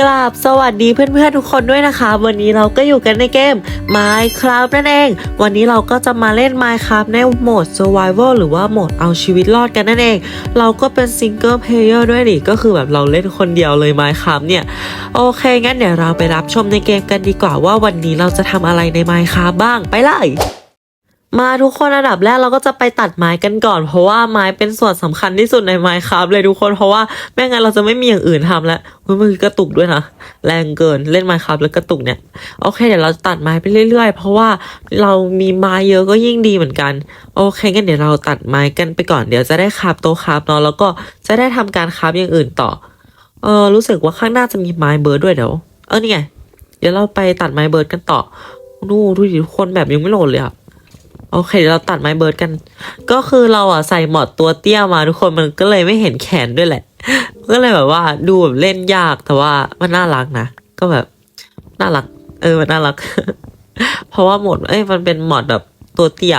กราบสวัสดีเพื่อนๆทุกคนด้วยนะคะ วันนี้เราก็อยู่กันในเกม Minecraft นั่นเอง วันนี้เราก็จะมาเล่น Minecraft ในโหมด Survival หรือว่าโหมดเอาชีวิตรอดกันนั่นเอง เราก็เป็น Single Player ด้วยนี่ก็คือแบบเราเล่นคนเดียวเลย Minecraft เนี่ย โอเค งั้นเดี๋ยวเราไปรับชมในเกมกันดีกว่าว่าวันนี้เราจะทำอะไรใน Minecraft บ้างไปเลย มาทุกคนอันดับแรกเราก็จะไปตัดไม้กันก่อน เพราะว่าไม้เป็นส่วนสำคัญที่สุดในไม้ครับเลยทุกคนเพราะว่าไม่งั้นเราจะไม่มีอย่างอื่นทำแล้วเฮ้ยมันกระตุกด้วยนะแรงเกินเล่นไม้ครับแล้วกระตุกเนี่ยโอเคเดี๋ยวเราตัดไม้ไปเรื่อยๆ เพราะว่าเรามีไม้เยอะก็ยิ่งดีเหมือนกัน โอเคงั้นเดี๋ยวเราตัดไม้กันไปก่อนเดี๋ยวจะได้คาบโตคาบเนาะแล้วก็จะได้ทำการคาบอย่างอื่นต่อเออรู้สึกว่าข้างหน้าจะมีไม้เบิร์ดด้วยเดี๋ยวเออนี่ไงเดี๋ยวเราไปตัดไม้เบิร์ดกันต่อนู่ดูดิทุกคนแบบยังไม่โหลดเลยอะ โอเคเดี๋ยวเราตัดไม้เบิร์ดกัน ก็คือเราอะใส่หมอดตัวเตี้ยมาทุกคนมันก็เลยไม่เห็นแขนด้วยแหละ ก็เลยแบบว่าดูแบบเล่นยากแต่ว่ามันน่ารักนะ ก็แบบน่ารัก เออมันน่ารัก เพราะว่าหมดเอ้ยมันเป็นหมอดแบบตัวเตี้ย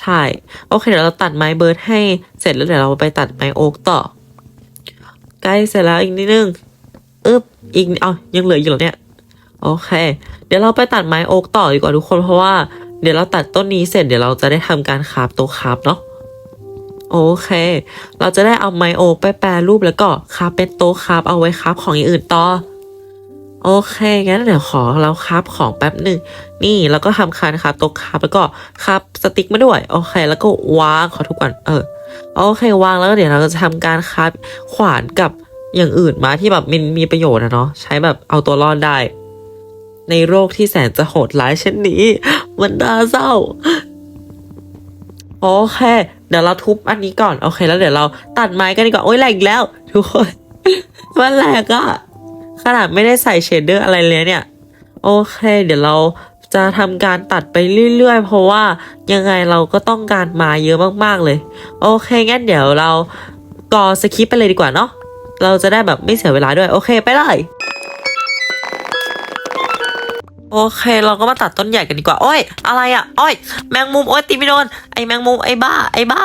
ใช่โอเคเดี๋ยวเราตัดไม้เบิร์ดให้เสร็จแล้วเดี๋ยวเราไปตัดไม้โอ๊กต่อใกล้เสร็จแล้วอีกนิดนึงอึบอีกเอายังเหลืออยู่เหรอเนี่ยโอเค เดี๋ยวเราไปตัดไม้โอ๊กต่อดีกว่าทุกคนเพราะว่า เดี๋ยวเราตัดต้นนี้เสร็จเดี๋ยวเราจะได้ทำการคาฟโต๊ะคาฟเนาะโอเค เราจะได้เอาไมโอไปแปรรูปแล้วก็คาฟเป็นโตคาฟเอาไว้คาฟของอย่างอื่นต่อ โอเค งั้นเดี๋ยวขอเราคาฟของแป๊บหนึ่ง นี่แล้วก็ทำคานคาฟโตคาฟแล้วก็คาฟสติ๊กมาด้วย โอเค แล้วก็วางขอทุกวันเออ โอเค วางแล้วเดี๋ยวเราจะทำการคาฟขวานกับอย่างอื่นมาที่แบบมันมีประโยชน์นะเนาะ ใช้แบบเอาตัวรอดได้ ในโรคที่แสนจะโหดร้ายเช่นนี้ มันน่าเศร้า โอเค เดี๋ยวเราทุบอันนี้ก่อน โอเคแล้วเดี๋ยวเราตัดไม้กันดีกว่า โอ้ยแหลกแล้ว ทุกคน มันแหลกอะขนาดไม่ได้ใส่เชดเดอร์อะไรเลยเนี่ย โอเค เดี๋ยวเราจะทำการตัดไปเรื่อยๆ เพราะว่ายังไงเราก็ต้องการมาเยอะมากๆเลย โอเคงั้นเดี๋ยวเรากอสคิปไปเลยดีกว่าเนาะเราจะได้แบบไม่เสียเวลาด้วย โอเค ไปเลย โอเค เราก็มาตัดต้นใหญ่กันดีกว่า โอ้ย อะไรอะ่ะ โอ้ย แมงมุม โอ้ยตีไม่โดน ไอแมงมุม ไอบ้า ไอบ้า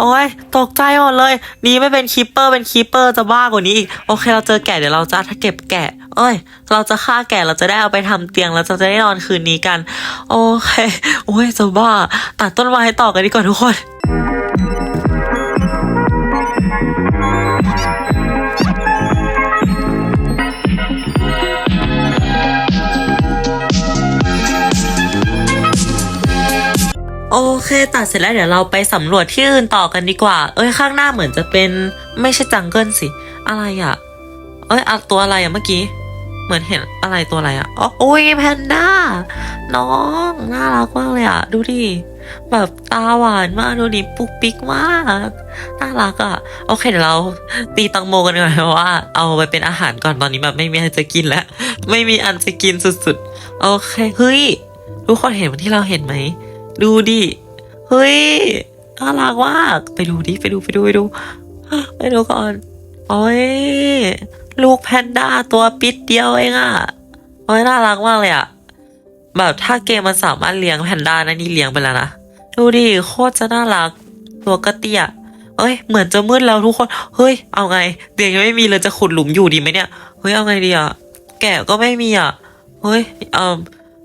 โอ้ย ตกใจหมดเลย นี่ไม่เป็นคีปเปอร์ เป็นคีปเปอร์ จะบ้ากว่านี้อีก โอเค เราเจอแกะเดี๋ยวเราจะเก็บแกะเอ้ย เราจะฆ่าแกะ เราจะได้เอาไปทำเตียง เราจะได้นอนคืนนี้กัน โอเค โอ้ย จะบ้า ตัดต้นไม้ต่อกันดีกว่าทุกคน โอเคตัดเสร็จแล้วเดี๋ยวเราไปสำรวจที่อื่นต่อกันดีกว่า เอ้ยข้างหน้าเหมือนจะเป็นไม่ใช่จังเกิลสิ อะไรอะ่ะ เอ้ยอตัวอะไรอะ่ะเมื่อกี้ เหมือนเห็นอะไรตัวอะไรอะ่ะอ๋อโอ้ยแพนด้าน้องน่ารักมากเลยอะ่ะ ดูดิแบบตาหวานมากดูดิปุ๊กปิ๊กมากน่ารักอะ่ะ โอเคเดี๋ยวเราตีตังโมกันกว่าเพราะว่า เอาไปเป็นอาหารก่อนตอนนี้แบบไม่มีอะไรจะกินแล้ว ไม่มีอันจะกินสุดๆ โอเคเฮ้ยทุกคนเห็นมือนที่เราเห็นไหม ดูดิ เฮ้ยน่ารักมากไปดูดิ ไปดูไปดูไปดู ไปดูก่อน โอ้ย ลูกแพนด้าตัวปิดเดียวเองอะโอ้ยน่ารักมากเลยอะแบบถ้าเกมมันสามารถเลี้ยงแพนด้านะนี่เลี้ยงไปแล้วนะ ดูดิ โคตรจะน่ารัก ตัวกระเตี้ยเอ้ย เหมือนจะมืดแล้วทุกคน เฮ้ย เอาไง เตียงยังไม่มีเลยจะขุดหลุมอยู่ดีไหมเนี่ย เฮ้ย เอาไงดีอะแกะก็ไม่มีอะเฮ้ย เอ่อ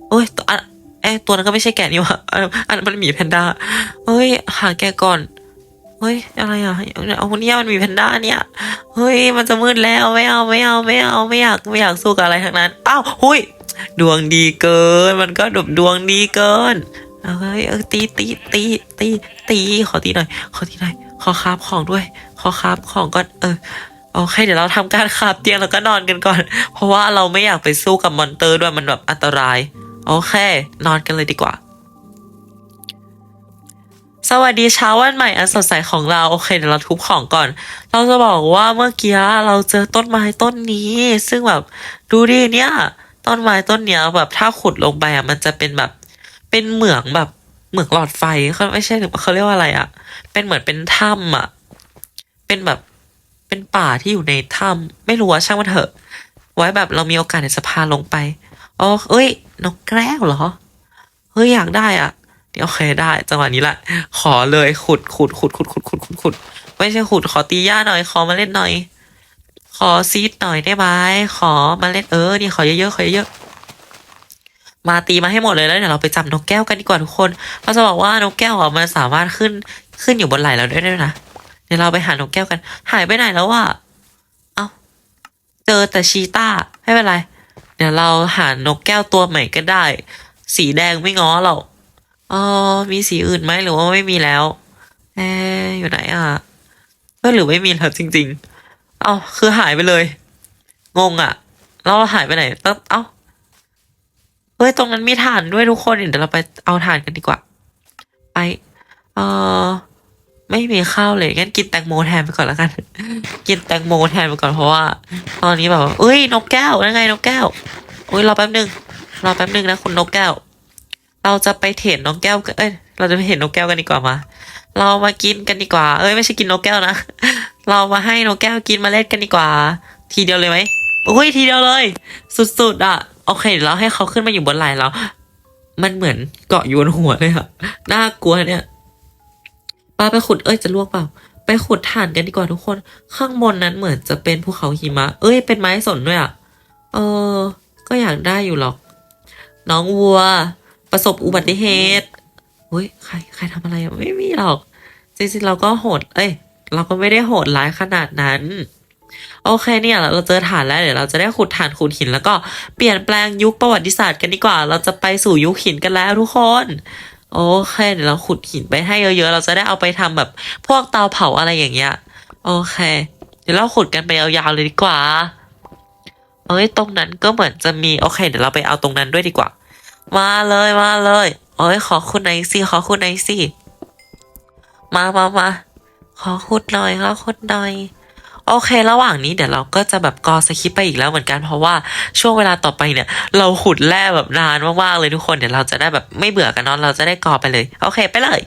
เฮ้ย อะเอ้ตัวนั้นก็ไม่ใช่แกะนี่ว่าอันนั้นมันหมีแพนด้าเฮ้ย หาแกะก่อน เฮ้ย อะไรอะเอาเนี่ยมันมีแพนด้าเนี่ย เฮ้ย มันจะมืดแล้วไม่เอาไม่เอาไม่เอาไม่อยากไม่อยากสู้กับอะไรทั้งนั้นอ้าวหุยดวงดีเกิน มันก็ดบดวงดีเกินเฮ้ยเออตีตีตีตีตีขอตีหน่อย ขอตีหน่อย ขอคาบของด้วย ขอคาบของก่อนเออโอเคเดี๋ยวเราทำการคาบเตียงแล้วก็นอนกันก่อน เพราะว่าเราไม่อยากไปสู้กับมอนเตอร์ด้วยมันแบบอันตราย โอเค นอนกันเลยดีกว่า สวัสดีเช้าวันใหม่อันสดใสของเรา โอเคเดี๋ยวเราทุบของก่อน เราจะบอกว่าเมื่อกี้เราเจอต้นไม้ต้นนี้ ซึ่งแบบดูดิเนี่ย ต้นไม้ต้นเนี้ยแบบถ้าขุดลงไปอะมันจะเป็นแบบเป็นเหมืองแบบเหมืองหลอดไฟเขาไม่ใช่หรอเขาเรียกว่าอะไรอะ เป็นเหมือนเป็นถ้ำอะ เป็นแบบเป็นป่าที่อยู่ในถ้ำไม่รู้ว่าช่างมันเถอะ ไว้แบบเรามีโอกาสเดี๋ยวจะพาลงไป อ๋อเอ้ย นกแก้วเหรอ เฮ้ย อยากได้อะ เดี๋ยวโอเคได้ จังหวะนี้แหละ ขอเลยขุดขุดขุดขุดขุดขุดขุดขุดไม่ใช่ขุด ขอตีหญ้าหน่อย ขอมาเล่นหน่อย ขอซีดหน่อยได้ไหมขอมาเล่นเออ นี่ขอเยอะๆขอเยอะๆมาตีมาให้หมดเลยแล้วเดี๋ยวเราไปจับนกแก้วกันดีกว่าทุกคนเราจะบอกว่านกแก้วอะมันสามารถขึ้นขึ้นอยู่บนไหล่เราได้ด้วยนะเดี๋ยวเราไปหานกแก้วกัน หายไปไหนแล้ววะเอ้าเจอแต่ชีต้าไม่เป็นไร เดี๋ยวเราหานกแก้วตัวใหม่ก็ได้ สีแดงไม่ง้อหรอกอ๋อมีสีอื่นไหมหรือว่าไม่มีแล้วเอ๊อยู่ไหนอะเออหรือไม่มีแล้วจริง ๆ เอ้าคือหายไปเลย งงอะเราหายไปไหนตั้งเอ้าเฮ้ยตรงนั้นมีถ่านด้วยทุกคนเดี๋ยวเราไปเอาถ่านกันดีกว่า ไป เออ ไม่มีข้าวเลยงั้นกินแตงโมแทนไปก่อนแล้วกัน กินแตงโมแทนไปก่อนเพราะว่า ตอนนี้แบบว่าเอ้ยนกแก้วนั่นไงนกแก้วอุ้ยรอแป๊บหนึ่งรอแป๊บหนึ่งนะคุณนกแก้ว เราจะไปเทรดนกแก้วเอ้ยเราจะไปเห็นนกแก้วกันดีกว่ามาเรามากินกันดีกว่า เอ้ยไม่ใช่กินนกแก้วนะ เรามาให้นกแก้วกินเมล็ดกันดีกว่า ทีเดียวเลยไหมอุ้ยทีเดียวเลย สุดๆอะโอเคเดี๋ยวเราให้เขาขึ้นมาอยู่บนไหล่เรา มันเหมือนเกาะอยู่บนหัวเลยอะน่ากลัวเนี่ย ป้าไปขุดเอ้ยจะลวกเปล่า ไปขุดถ่านกันดีกว่าทุกคน ข้างบนนั้นเหมือนจะเป็นภูเขาหิมะ เอ้ย เป็นไม้สนด้วยอะ เออ ก็อยากได้อยู่หรอก น้องวัว ประสบอุบัติเหตุเฮ้ยใครใครทำอะไรไม่มีหรอก จริงๆเราก็โหด เอ้ย เราก็ไม่ได้โหดร้ายขนาดนั้นโอเคเนี่ยเราเจอฐานแล้วเดี๋ยวเราจะได้ขุดฐานขุดหินแล้วก็เปลี่ยนแปลงยุคประวัติศาสตร์กันดีกว่า เราจะไปสู่ยุคหินกันแล้วทุกคน โอเคเดี๋ยวเราขุดหินไปให้เยอะๆ เราจะได้เอาไปทำแบบพวกเตาเผาอะไรอย่างเงี้ย โอเค เดี๋ยวเราขุดกันไปยาวๆเลยดีกว่า เอ้ยตรงนั้นก็เหมือนจะมีโอเค เดี๋ยวเราไปเอาตรงนั้นด้วยดีกว่า มาเลยมาเลยเอ้ยขอคุณหน่อยสิขอคุณหน่อยสิมามามาขอคุณหน่อยขอคุณหน่อย โอเค ระหว่างนี้เดี๋ยวเราก็จะแบบกอสคริปไปอีกแล้วเหมือนกันเพราะว่าช่วงเวลาต่อไปเนี่ย เราขุดแร่แบบนานมากๆเลยทุกคนเดี๋ยวเราจะได้แบบไม่เบื่อกันนอนเราจะได้กอไปเลย โอเค ไปเลย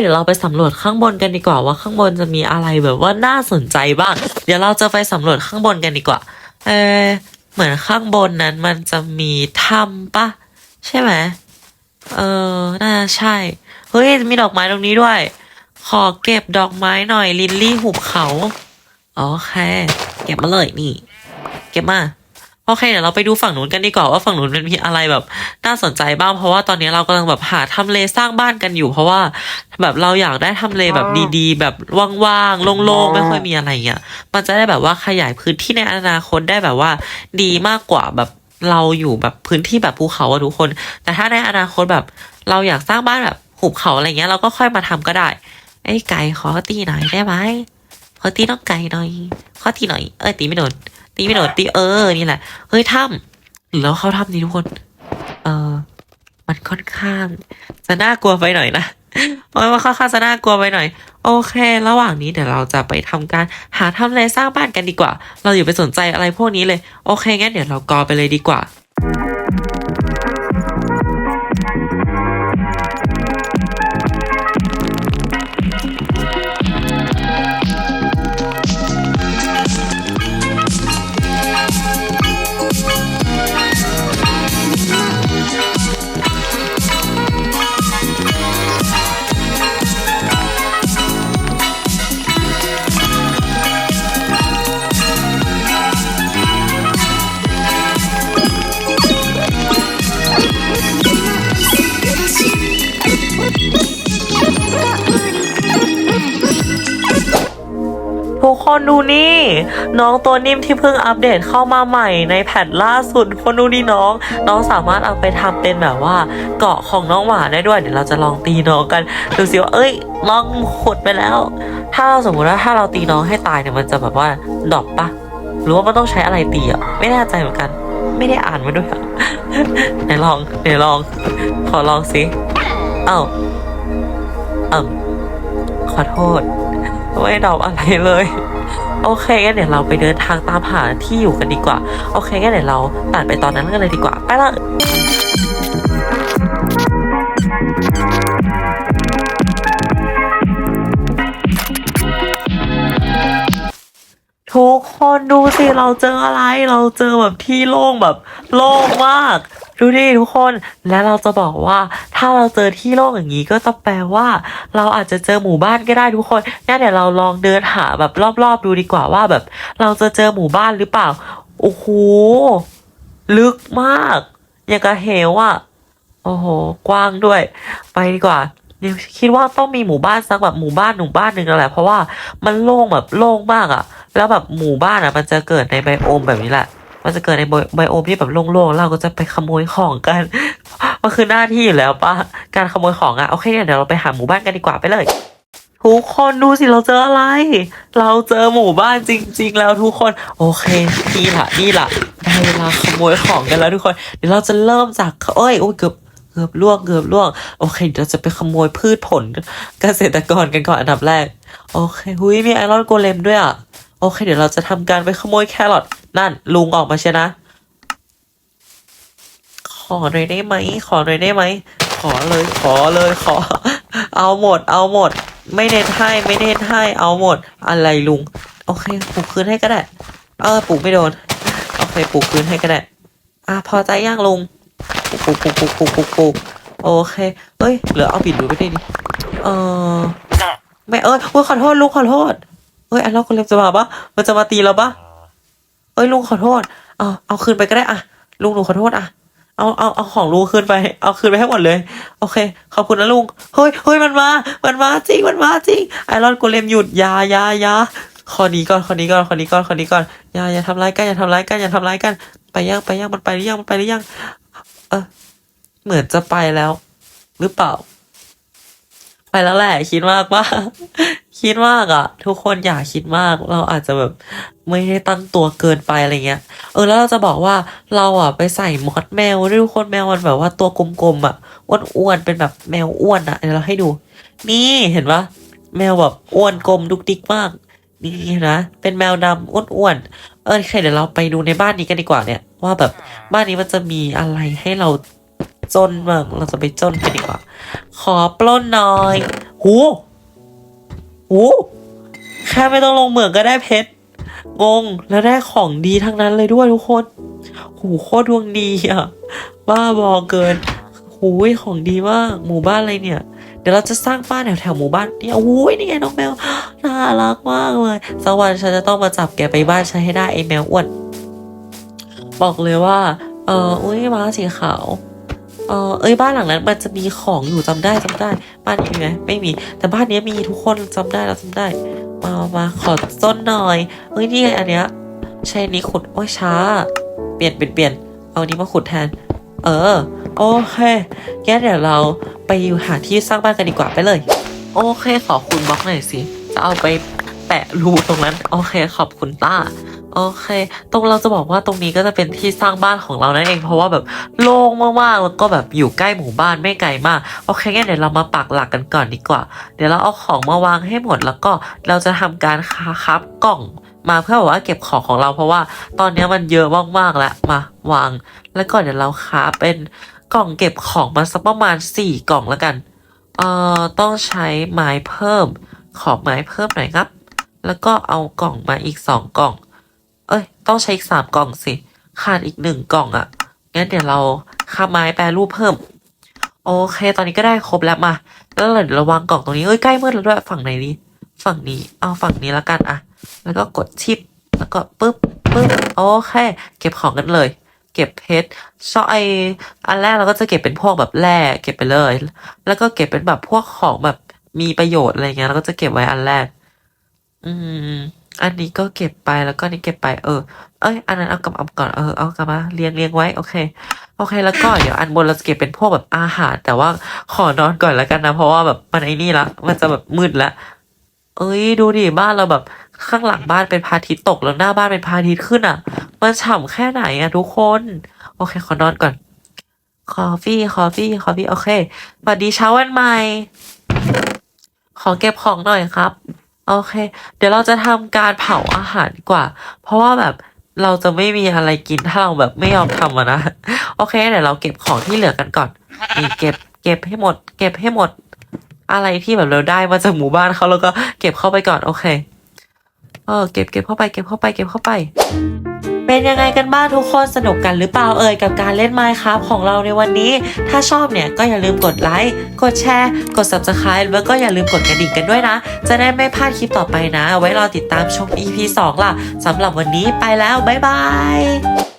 เดี๋ยวเราไปสำรวจข้างบนกันดีกว่าว่าข้างบนจะมีอะไรแบบว่าน่าสนใจบ้าง เดี๋ยวเราจะไปสำรวจข้างบนกันดีกว่า เออเหมือนข้างบนนั้นมันจะมีถ้ำปะใช่ไหมเออ น่าจะใช่ เฮ้ย มีดอกไม้ตรงนี้ด้วย ขอเก็บดอกไม้หน่อยลิลลี่หุบเขา โอเค เก็บมาเลยนี่ เก็บมา โอเคเดี๋ยวเราไปดูฝั่งนู้นกันดีกว่าว่าฝั่งนู้นมันมีอะไรแบบน่าสนใจบ้าง เพราะว่าตอนนี้เรากำลังแบบหาทำเลสร้างบ้านกันอยู่ เพราะว่าแบบเราอยากได้ทำเลแบบดีๆ แบบว่างๆโล่งๆไม่ค่อยมีอะไรเงี้ยมันจะได้แบบว่าขยายพื้นที่ในอนาคตได้แบบว่า ดีมากกว่าแบบเราอยู่แบบพื้นที่แบบภูเขาอะทุกคน แต่ถ้าในอนาคตแบบ เราอยากสร้างบ้านแบบหุบเขาอะไรเงี้ยเราก็ค่อยมาทำก็ได้ ไอ้ไก่ขอตีหน่อยได้ไหมขอตีน้องไก่หน่อยขอตีหน่อยเอ้ยตีไม่โดน ตีไม่โดนตีเออ นี่แหละ เฮ้ยถ้ำหรือเราเข้าถ้ำนี้ทุกคน เออ มันค่อนข้างจะน่ากลัวไปหน่อยนะโอ้ยมันค่อนข้างจะน่ากลัวไปหน่อย โอเค ระหว่างนี้เดี๋ยวเราจะไปทำการหาทำเลสร้างบ้านกันดีกว่า เราอย่าไปสนใจอะไรพวกนี้เลย โอเคงั้นเดี๋ยวเรากอไปเลยดีกว่า คนดูนี่ น้องตัวนิ่มที่เพิ่งอัปเดตเข้ามาใหม่ในแพทล่าสุด คนดูนี่น้อง น้องสามารถเอาไปทำเป็นแบบว่า เกาะของน้องหมาได้ด้วย เดี๋ยวเราจะลองตีน้องกันดูสิว่าเอ้ยลองขุดไปแล้ว ถ้าเราสมมติว่าถ้าเราตีน้องให้ตายเนี่ยมันจะแบบว่าดรอปปะหรือว่ามันต้องใช้อะไรตีอะไม่แน่ใจเหมือนกัน ไม่ได้อ่านมาด้วยอะไหนลองไหนลอง ขอลองสิเอ้าเอ้าขอโทษ ไม่ดรอปอะไรเลย โอเคงั้นเดี๋ยวเราไปเดินทางตามหาที่อยู่กันดีกว่า โอเคงั้นเดี๋ยวเราตัดไปตอนนั้นกันเลยดีกว่า ไปเลยทุกคนดูสิเราเจออะไรเราเจอแบบที่โล่งแบบโล่งมาก ดูดิทุกคนและเราจะบอกว่าถ้าเราเจอที่โล่งอย่างนี้ก็จะแปลว่า เราอาจจะเจอหมู่บ้านก็ได้ทุกคนงั้นเดี๋ยวเราลองเดินหาแบบรอบๆดูดีกว่าว่าแบบ เราจะเจอหมู่บ้านหรือเปล่าโอ้โหลึกมาก อย่างกับเหวอะโอ้โห กว้างด้วย ไปดีกว่านิวคิดว่าต้องมีหมู่บ้านสักแบบหมู่บ้านหมู่บ้านหนึ่งแล้วแหละเพราะว่ามันโล่งแบบโล่งมากอะ แล้วแบบหมู่บ้านอะ มันจะเกิดในไบโอมแบบนี้แหละ มันจะเกิดในไบโอมที่แบบโล่งๆเราก็จะไปขโมยของกันมันคือหน้าที่อยู่แล้วปะการขโมยของอะโอเคเดี๋ยวเราไปหาหมู่บ้านกันดีกว่าไปเลยทุกคนดูสิเราเจออะไร เราเจอหมู่บ้านจริง ๆ แล้วทุกคน โอเคนี่ละนี่ละได้เวลาขโมยของกันแล้วทุกคน เดี๋ยวเราจะเริ่มจากเอ้ยโอ้ยเกือบเกือบล่วงเกือบล่วง โอเคเดี๋ยวเราจะไปขโมยพืชผลเกษตรกรกันก่อนอันดับแรก โอเคหุยมีไอรอนโกเลมด้วยอะโอเค เดี๋ยวเราจะทำการไปขโมยแครอท นั่น ลุงออกมาเชียนะ ขอหน่อยได้ไหม ขอหน่อยได้ไหม ขอเลย ขอเลย ขอ เอาหมด เอาหมด ไม่เน้นให้ไม่เน้นให้ เอาหมด อะไรลุง โอเคปลูกคืนให้ก็ได้ เออปลูกไม่โดน โอเคปลูกคืนให้ก็ได้ อะพอใจย่างลุงปลูกปลูกปลูกปลูกปลูกปลูกโอเค เอ้ย เหลือเอาปิดดูไม่ได้ดิเออไม่เอ้ยโอ้ขอโทษลุงขอโทษเอ้ยอันเราคนเล็บจะมาปะมันจะมาตีเราปะ เอ้ยลุงขอโทษ เอาเอาคืนไปก็ได้อะลุงหนูขอโทษอะเอาเอาเอาของลุงคืนไป เอาคืนไปให้หมดเลย โอเค ขอบคุณนะลุง เฮ้ยเฮ้ยมันมา มันมาจริง มันมาจริง ไอรอนโกเลมหยุดยายายาขอนี้ก่อนขอนี้ก่อนขอนี้ก่อนขอนี้ก่อน อย่าอย่าทำร้ายกันอย่าทำร้ายกันอย่าทำร้ายกัน ไปยังไปยังมันไปหรือยังมันไปหรือยัง เออ เหมือนจะไปแล้ว หรือเปล่า ไปแล้วแหละ คิดมากว่าคิดมากอะทุกคนอย่าคิดมาก เราอาจจะแบบไม่ได้ตั้งตัวเกินไปอะไรเงี้ย เออแล้วเราจะบอกว่าเราอะไปใส่มอดแมวด้วยทุกคนแมวมันแบบว่าตัวกลมๆอะอ้วนๆเป็นแบบแมวอ้วนอะเดี๋ยวเราให้ดู นี่เห็นปะแมวแบบอ้วนกลมดุกดิกมาก นี่นะเป็นแมวดำอ้วนๆเออโอเคเดี๋ยวเราไปดูในบ้านนี้กันดีกว่าเนี่ย ว่าแบบบ้านนี้มันจะมีอะไรให้เรา จนบ้างเราจะไปจนกันดีกว่า ขอปล้นหน่อย หูหูแค่ไม่ต้องลงเหมืองก็ได้เพชร งง แล้วได้ของดีทั้งนั้นเลยด้วยทุกคน หูโคตรดวงดีอะ บ้าบอเกินหูยของดีมาก หมู่บ้านอะไรเนี่ย เดี๋ยวเราจะสร้างบ้านแถวแถวหมู่บ้านเนี่ยโอ้ยนี่ไงน้องแมว น่ารักมากเลยสักวันฉันจะต้องมาจับแกไปบ้านฉันให้ได้ไอ้แมวอ้วน บอกเลยว่า เอออุ้ยม้าสีขาว เออเอ้ยบ้านหลังนั้น มันจะมีของอยู่จำได้จำได้ บ้านมีไหมไม่มี แต่บ้านนี้มีทุกคนจำได้เราจำได้ มามาขอต้นหน่อยเอ้ยนี่ไงอันเนี้ยใช่อันนี้ขุดโอ้ยช้า เปลี่ยนเปลี่ยนเปลี่ยนเอาอันนี้มาขุดแทน เออ โอเคงั้นเดี๋ยวเราไปอยู่หาที่สร้างบ้านกันดีกว่าไปเลย โอเคขอคุณบล็อกหน่อยสิ จะเอาไปแปะรูตรงนั้น โอเคขอบคุณต้า โอเค ตรงเราจะบอกว่าตรงนี้ก็จะเป็นที่สร้างบ้านของเรานั่นเอง เพราะว่าแบบโล่งมากๆ แล้วก็แบบอยู่ใกล้หมู่บ้านไม่ไกลมาก โอเคงั้นเดี๋ยวเรามาปักหลักกันก่อนดีกว่า เดี๋ยวเราเอาของมาวางให้หมด แล้วก็เราจะทำการคาคับกล่องมาเพื่อแบบว่าเก็บของของเรา เพราะว่าตอนนี้มันเยอะมากๆแล้วมาวาง แล้วก็เดี๋ยวเราคาเป็นกล่องเก็บของมาสักประมาณสี่กล่องแล้วกัน เอ่อต้องใช้ไม้เพิ่ม ขอไม้เพิ่มหน่อยครับ แล้วก็เอากล่องมาอีกสองกล่อง เอ้ย ต้องใช้อีกสามกล่องสิ ขาดอีกหนึ่งกล่องอะ่ะ งั้นเดี๋ยวเราค้าไม้แปรรูปเพิ่ม โอเค ตอนนี้ก็ได้ครบแล้วมา แล้วเราเดี๋ยวราวางกล่องตรงนี้ เอ้ย ใกล้มืดแล้วด้วยฝั่งไหนดี ฝั่งนี้ เอาฝั่งนี้แล้วกันอะ แล้วก็กดชิป แล้วก็ปึ๊บปึ๊บ โอเค เก็บของกันเลย เก็บเพชรชอไออันแรกเราก็จะเก็บเป็นพวกแบบแร่เก็บไปเลย แล้วก็เก็บเป็นแบบพวกของแบบมีประโยชน์อะไรเงี้ยเราก็จะเก็บไว้อันแรก อืม อันนี้ก็เก็บไปแล้วก็นี้เก็บไปเออ เอ้ยอันนั้นเอากลับเอาก่อนเออเอากลับมาเรียงเรียงไว้โอเคโอเค แล้วก็เดี๋ยวอันบนเราจะเก็บเป็นพวกแบบอาหาร แต่ว่าขอนอนก่อนแล้วกันนะ เพราะว่าแบบมันไอ้นี่ละมันจะแบบมืดละเอ้ยดูดิบ้านเราแบบข้างหลังบ้านเป็นพาทิตตกแล้วหน้าบ้านเป็นพาทิตขึ้นอะ มันฉ่ำแค่ไหนอะทุกคน โอเค ขอนอนก่อนคอฟฟี่คอฟฟี่คอฟฟี่โอเคสวัสดีเช้าวันใหม่ ขอเก็บของหน่อยครับ โอเค เดี๋ยวเราจะทำการเผาอาหารกว่า เพราะว่าแบบเราจะไม่มีอะไรกินถ้าเราแบบไม่ยอมทำนะ โอเคเดี๋ยวเราเก็บของที่เหลือกันก่อนนี่เก็บ เก็บให้หมด เก็บให้หมด อะไรที่แบบเราได้มาจากหมู่บ้านเขาแล้วก็เก็บเข้าไปก่อน โอเค เออ เก็บเก็บเข้าไป เก็บเข้าไป เก็บเข้าไป เป็นยังไงกันบ้างทุกคนสนุกกันหรือเปล่าเอ่ยกับการเล่น Minecraft ของเราในวันนี้ ถ้าชอบเนี่ยก็อย่าลืมกดไลค์กดแชร์กด Subscribe แล้วก็อย่าลืมกดกระดิ่งกันด้วยนะ จะได้ไม่พลาดคลิปต่อไปนะ ไว้รอติดตามชม EP 2 ล่ะสำหรับวันนี้ไปแล้วบ๊ายบาย